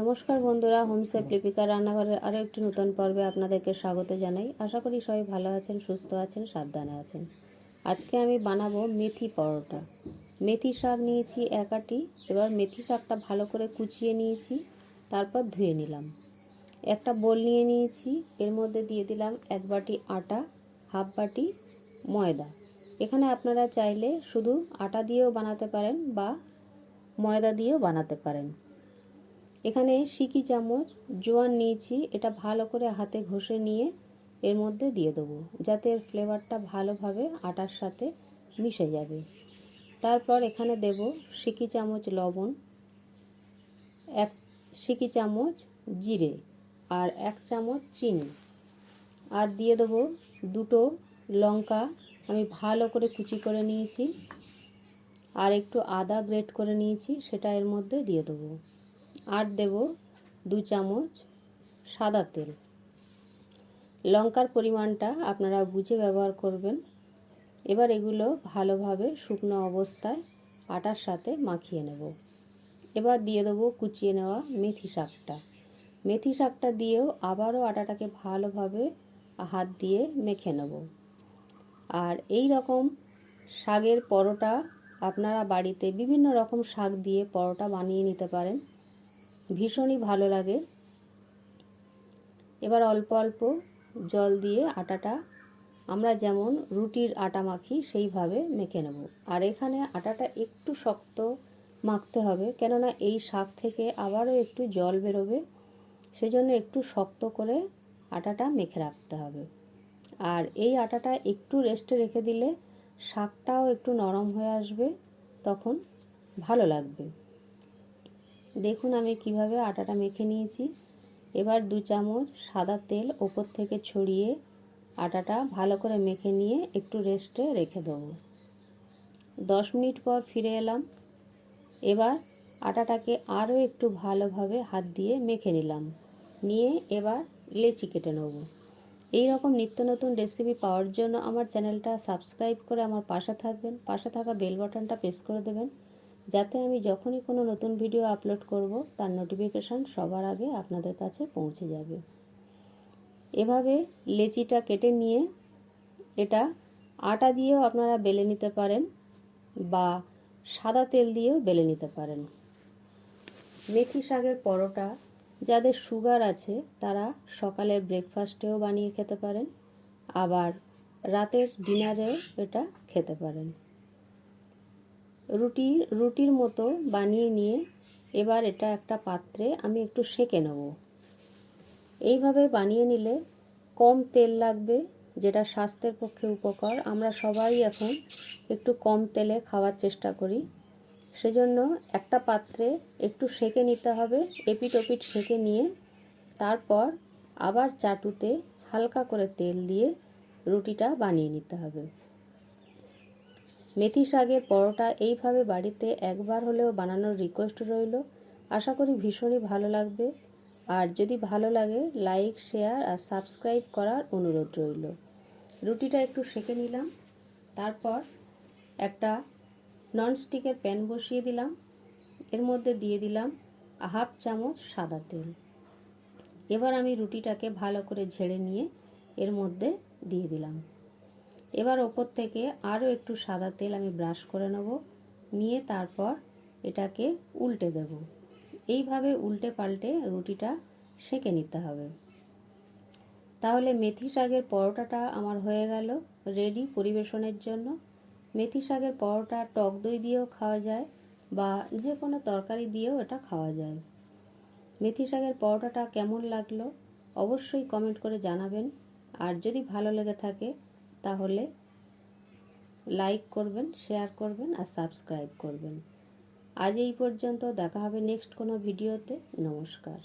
নমস্কার বন্ধুরা হোমসেফ লিপিকা রান্নাঘরের আরও একটি নতুন পর্বে আপনাদেরকে স্বাগত জানাই। আশা করি সবাই ভালো আছেন, সুস্থ আছেন, সাবধানে আছেন। আজকে আমি বানাবো মেথি পরোটা। মেথি শাক নিয়েছি এক আটি, এবার মেথি শাকটা ভালো করে কুচিয়ে নিয়েছি, তারপর ধুয়ে নিলাম। একটা বোল নিয়ে নিয়েছি, এর মধ্যে দিয়ে দিলাম এক বাটি আটা, হাফ বাটি ময়দা। এখানে আপনারা চাইলে শুধু আটা দিয়েও বানাতে পারেন বা ময়দা দিয়েও বানাতে পারেন। এখানে সিকি চামচ, জোয়ান নিয়েছি, এটা ভালো করে হাতে ঘষে নিয়ে এর মধ্যে দিয়ে দেবো, যাতে এর ফ্লেভারটা ভালোভাবে আটার সাথে মিশে যাবে। তারপর এখানে দেব সিকি চামচ লবণ, এক সিকি চামচ জিরে আর এক চামচ চিনি। আর দিয়ে দেবো দুটো লঙ্কা, আমি ভালো করে কুচি করে নিয়েছি, আর একটু আদা গ্রেট করে নিয়েছি, সেটা এর মধ্যে দিয়ে দেবো। আর দেব দু চামচ সাদা তেল। লঙ্কার পরিমাণটা আপনারা বুঝে ব্যবহার করবেন। এবার এগুলো ভালোভাবে শুকনো অবস্থায় আটার সাথে মাখিয়ে নেব। এবার দিয়ে দেবো কুচিয়ে নেওয়া মেথি শাকটা। মেথি শাকটা দিয়েও আবারও আটাটাকে ভালোভাবে হাত দিয়ে মেখে নেব। আর এই রকম শাকের পরোটা আপনারা বাড়িতে বিভিন্ন রকম শাক দিয়ে পরোটা বানিয়ে নিতে পারেন। ভীষণই ভালো লাগে। এবার অল্প অল্প জল দিয়ে আটাটা, আমরা যেমন রুটির আটা মাখি সেইভাবে মেখে নেব। আর এখানে আটাটা একটু শক্ত মাখতে হবে, কেননা এই শাক থেকে আবারও একটু জল বেরোবে, সেজন্য একটু শক্ত করে আটাটা মেখে রাখতে হবে। আর এই আটাটা একটু রেস্টে রেখে দিলে শাকটাও একটু নরম হয়ে আসবে, তখন ভালো লাগবে। দেখুন আমি কীভাবে আটাটা মেখে নিয়েছি। এবার দু চামচ সাদা তেল ওপর থেকে ছড়িয়ে আটাটা ভালো করে মেখে নিয়ে একটু রেস্টে রেখে দেবো। দশ মিনিট পর ফিরে এলাম। এবার আটাটাকে আরও একটু ভালোভাবে হাত দিয়ে মেখে নিলাম। নিয়ে এবার লেচি কেটে নেব। এই রকম নিত্য নতুন রেসিপি পাওয়ার জন্য আমার চ্যানেলটা সাবস্ক্রাইব করে আমার পাশে থাকবেন। পাশে থাকা বেল বাটনটা প্রেস করে দেবেন। যাতে আমি যখনই কোনো নতুন ভিডিও আপলোড করব, তার নোটিফিকেশান সবার আগে আপনাদের কাছে পৌঁছে যাবে। এভাবে লেচিটা কেটে নিয়ে এটা আটা দিয়েও আপনারা বেলে নিতে পারেন বা সাদা তেল দিয়েও বেলে নিতে পারেন। মেথি শাকের পরোটা, যাদের সুগার আছে, তারা সকালের ব্রেকফাস্টেও বানিয়ে খেতে পারেন, আবার রাতের ডিনারেও এটা খেতে পারেন। রুটি, রুটির মতো বানিয়ে নিয়ে এবার এটা একটা পাত্রে আমি একটু সেঁকে নেব। এইভাবে বানিয়ে নিলে কম তেল লাগবে, যেটা স্বাস্থ্যের পক্ষে উপকার। আমরা সবাই এখন একটু কম তেলে খাওয়ার চেষ্টা করি। সেজন্য একটা পাত্রে একটু সেঁকে নিতে হবে, এপিট ওপিট সেঁকে নিয়ে তারপর আবার চাটুতে হালকা করে তেল দিয়ে রুটিটা বানিয়ে নিতে হবে। মেথি শাকের পরোটা এইভাবে বাড়িতে একবার হলেও বানানোর রিকোয়েস্ট রইল। আশা করি ভীষণই ভালো লাগবে। আর যদি ভালো লাগে লাইক শেয়ার আর সাবস্ক্রাইব করার অনুরোধ রইল। রুটিটা একটু সেঁকে নিলাম। তারপর একটা ননস্টিকের প্যান বসিয়ে দিলাম। এর মধ্যে দিয়ে দিলাম হাফ চামচ সাদা তেল। এবার আমি রুটিটাকে ভালো করে ঝেড়ে নিয়ে এর মধ্যে দিয়ে দিলাম। এবার ওপর থেকে আরও একটু সাদা তেল আমি ব্রাশ করে নেব। নিয়ে তারপর এটাকে উল্টে দেব। এইভাবে উল্টে পাল্টে রুটিটা সেঁকে নিতে হবে। তাহলে মেথি শাকের পরোটাটা আমার হয়ে গেল রেডি পরিবেশনের জন্য। মেথি শাকের পরোটা টক দই দিয়েও খাওয়া যায় বা যে কোনো তরকারি দিয়েও এটা খাওয়া যায়। মেথি শাকের পরোটাটা কেমন লাগল অবশ্যই কমেন্ট করে জানাবেন। আর যদি ভালো লেগে থাকে তাহলে লাইক করবেন শেয়ার করবেন আর সাবস্ক্রাইব করবেন। আজ এই পর্যন্ত দেখা হবে নেক্সট কোনো ভিডিওতে নমস্কার।